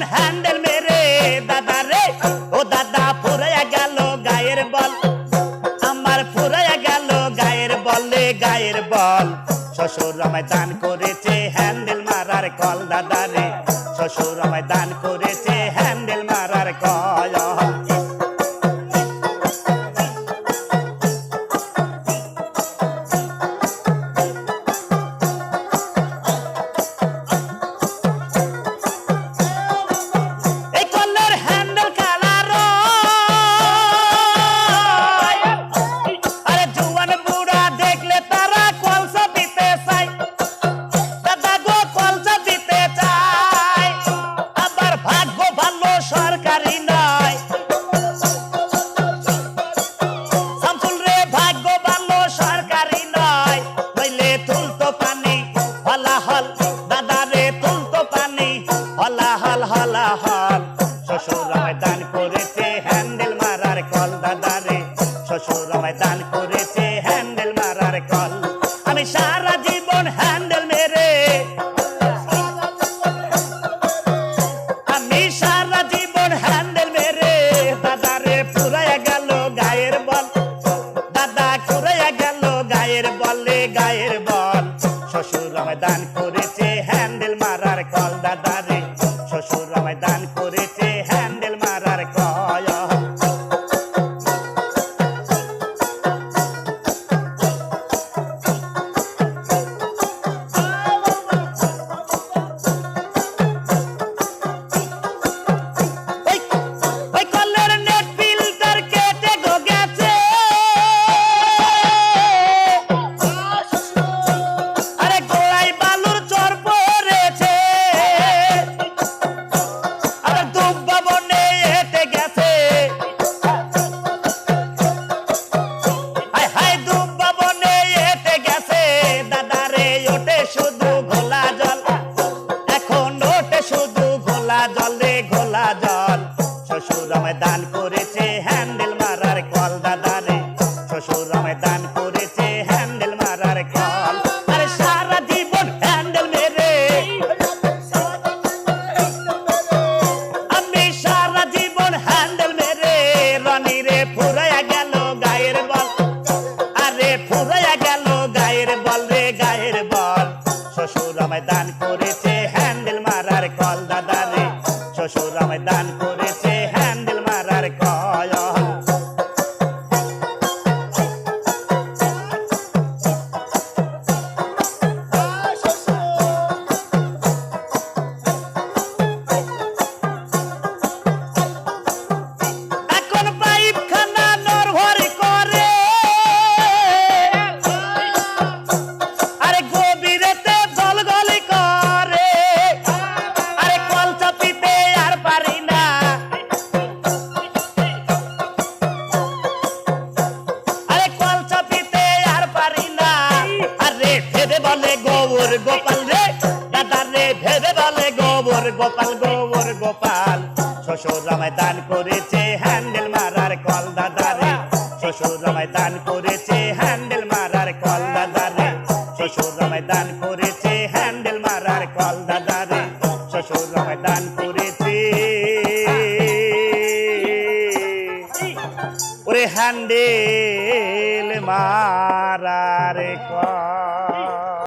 জীবন handle মেরে দাদা রে। ও দাদা, ফুরাইয়া গেল গায়ের বল। আমার ফুরাইয়া গেল গায়ের বলে গায়ের বল। শ্বশুর আমায় দান করেছে হ্যান্ডেল মারার কল দাদা রে। শ্বশুর আমায় দান করেছে গায়ের বল। শ্বশুর আমায় দান করেছে হ্যান্ডেল মারার কল দাদারে। শ্বশুর আমায় দান করেছে ঘোলা জল। শ্বশুর আমায় দান করেছে দান বলে গোবর গোপাল গোবর গোপাল। শ্বশুর আমায় দান করেছে হ্যান্ডেল মারার কল দাদা রে শ্বশুর আমায় দান করেছে হ্যান্ডেল মারার কল দাদা রে শ্বশুর আমায় দান করেছে হ্যান্ডেল মারার কল দাদা রে শ্বশুর আমায় দান করেছে। ওরে হ্যান্ডেল মারার কল